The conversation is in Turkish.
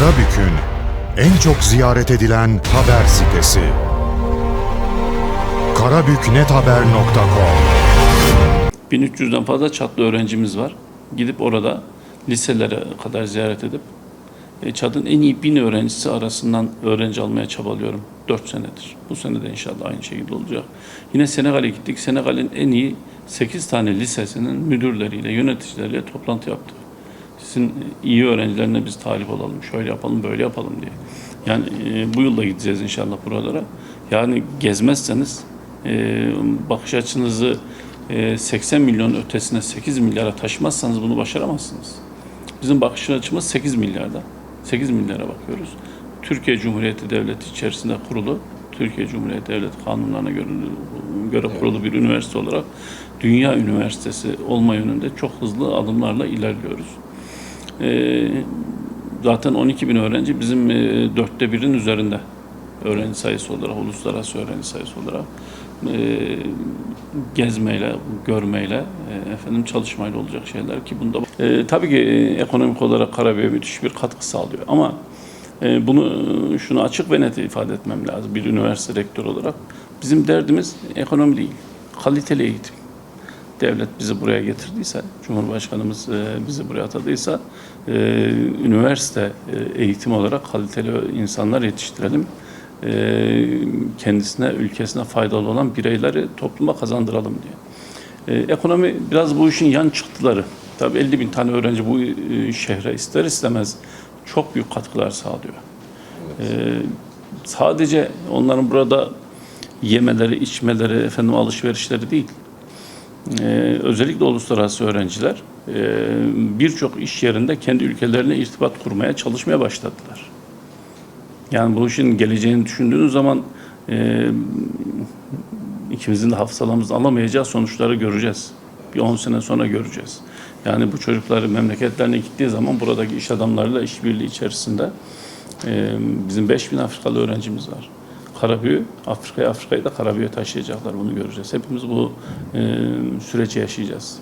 Karabük'ün en çok ziyaret edilen haber sitesi. karabüknethaber.com 1300'den fazla çatlı öğrencimiz var. Gidip orada liselere kadar ziyaret edip e, ÇAD'ın en iyi bin öğrencisi arasından öğrenci almaya çabalıyorum. 4 senedir. Bu sene de inşallah aynı şekilde olacak. Yine Senegal'e gittik. Senegal'in en iyi 8 tane lisesinin müdürleriyle, yöneticileriyle toplantı yaptık. Sizin iyi öğrencilerine biz talip olalım, şöyle yapalım, böyle yapalım diye. Yani e, bu yılda gideceğiz inşallah buralara. Yani gezmezseniz e, bakış açınızı e, 80 milyon ötesine 8 milyara taşımazsanız bunu başaramazsınız. Bizim bakış açımız 8 milyarda. 8 milyara bakıyoruz. Türkiye Cumhuriyeti Devleti içerisinde kurulu, Türkiye Cumhuriyeti Devleti kanunlarına göre, göre kurulu bir üniversite olarak dünya üniversitesi olma yönünde çok hızlı adımlarla ilerliyoruz. Ee, zaten 12 bin öğrenci bizim e, dörtte birin üzerinde öğrenci sayısı olarak, uluslararası öğrenci sayısı olarak e, gezmeyle, görmeyle, e, efendim çalışmayla olacak şeyler ki bunda e, tabii ki e, ekonomik olarak Karabük'e müthiş bir katkı sağlıyor ama e, bunu şunu açık ve net ifade etmem lazım bir üniversite rektörü olarak. Bizim derdimiz ekonomi değil, kaliteli eğitim devlet bizi buraya getirdiyse, Cumhurbaşkanımız e, bizi buraya atadıysa, e, üniversite e, eğitim olarak kaliteli insanlar yetiştirelim. Kendisine, ülkesine faydalı olan bireyleri topluma kazandıralım diye. Ekonomi biraz bu işin yan çıktıları. Tabii 50 bin tane öğrenci bu şehre ister istemez çok büyük katkılar sağlıyor. E, sadece onların burada yemeleri, içmeleri, efendim alışverişleri değil. Ee, özellikle uluslararası öğrenciler e, birçok iş yerinde kendi ülkelerine irtibat kurmaya çalışmaya başladılar. Yani bu işin geleceğini düşündüğünüz zaman e, ikimizin de hafızalamızda alamayacağı sonuçları göreceğiz. Bir 10 sene sonra göreceğiz. Yani bu çocuklar memleketlerine gittiği zaman buradaki iş adamlarıyla işbirliği içerisinde e, bizim 5000 Afrikalı öğrencimiz var. Karabüğü, Afrika'ya, Afrika'yı da Karabüğe taşıyacaklar. Bunu göreceğiz. Hepimiz bu e, süreci yaşayacağız.